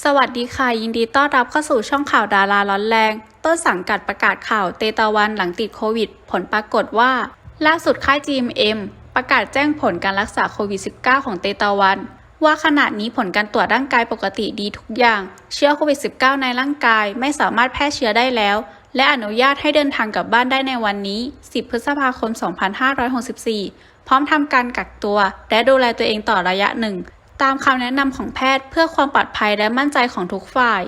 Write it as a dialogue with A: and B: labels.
A: สวัสดีค่ะ ยินดีต้อนรับเข้าสู่ช่องข่าวดาราร้อนแรง ต้นสังกัดประกาศข่าวเตตะวันหลังติดโควิด ผลปรากฏว่า ล่าสุดค่าย GMM ประกาศแจ้งผลการรักษาโควิด -19 ของเตตะวัน ว่าขณะนี้ผลการตรวจร่างกายปกติดีทุกอย่าง เชื้อโควิด -19 ในร่างกายไม่สามารถแพร่เชื้อได้แล้ว และอนุญาตให้เดินทางกลับบ้านได้ในวันนี้ 10 พฤษภาคม 2564 พร้อมทำการกักตัว และดูแลตัวเองต่อระยะหนึ่ง ตามคำแนะนำของแพทย์เพื่อความปลอดภัยและมั่นใจของทุกฝ่าย